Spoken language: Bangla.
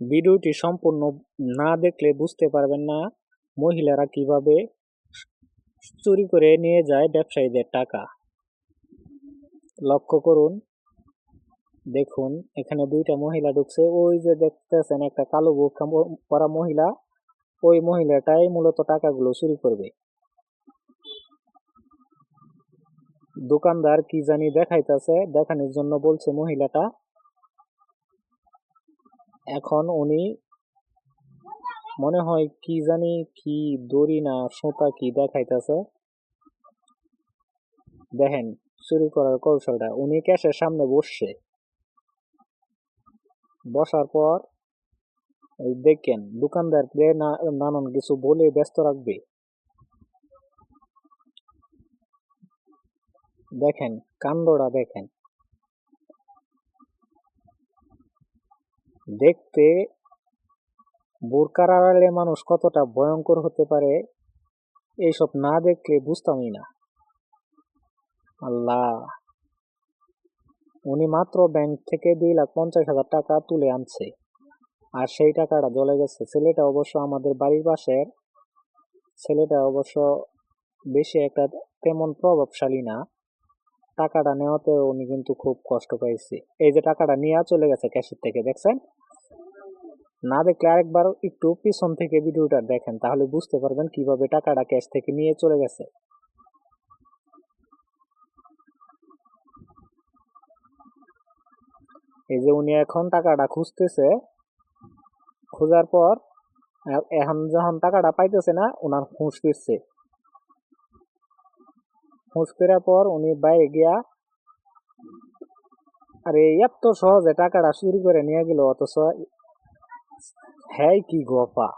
ভিডিওটি সম্পূর্ণ না দেখলে বুঝতে পারবেন না মহিলারা কীভাবে চুরি করে নিয়ে যায় ব্যবসায়ীদের টাকা। লক্ষ্য করুন, দেখুন, এখানে দুইটা মহিলা ঢুকছে। ওই যে দেখতেছেন একটা কালো ম- পরা মহিলা। ওই মহিলাটাই মূলত টাকাগুলো চুরি করবে। দোকানদার কি জানি দেখাইতেছে, দেখানোর জন্য বলছে মহিলাটা এখন উনি মনে হয় কি জানি কি দড়ি না সুতা কি দেখাইতেছে। দেখেন, চুরি করার কৌশলটা, উনি ক্যাশের সামনে বসছে। বসার পর দেখেন, দোকানদারদের না- নানান কিছু বলে ব্যস্ত রাখবে। দেখেন, কাণ্ডটা দেখেন। দেখতে বোরকার আড়ালে মানুষ কতটা ভয়ঙ্কর হতে পারে এইসব না দেখলে বুঝতামই না। আল্লাহ। উনি মাত্র ব্যাংক থেকে দুই লাখ পঞ্চাশ হাজার টাকা তুলে আনছে। আর সেই টাকাটা জ্বলে গেছে। ছেলেটা অবশ্য আমাদের বাড়ির পাশের। ছেলেটা অবশ্য বেশি একটা তেমন প্রভাবশালী না। টাকাটা নেওয়াতে উনি কিন্তু খুব কষ্ট পাইছে। এই যে টাকাটা নিয়ে চলে গেছে ক্যাশের থেকে, দেখছেন? না দেখলে আরেকবার একটু পিছন থেকে ভিডিওটা দেখেন, তাহলে বুঝতে পারবেন কীভাবে টাকাটা ক্যাশ থেকে নিয়ে চলে গেছে। এই যে উনি এখন টাকাটা খুঁজতেছে, খোঁজার পর এখন যখন টাকাটা পাইতেছে না ওনার ফিরছে হুঁশ ফেরার পর উনি বাইরে গিয়া আরে এত সহজে টাকাটা চুরি করে নিয়ে গেল অথচ হ্যাঁ কি গফা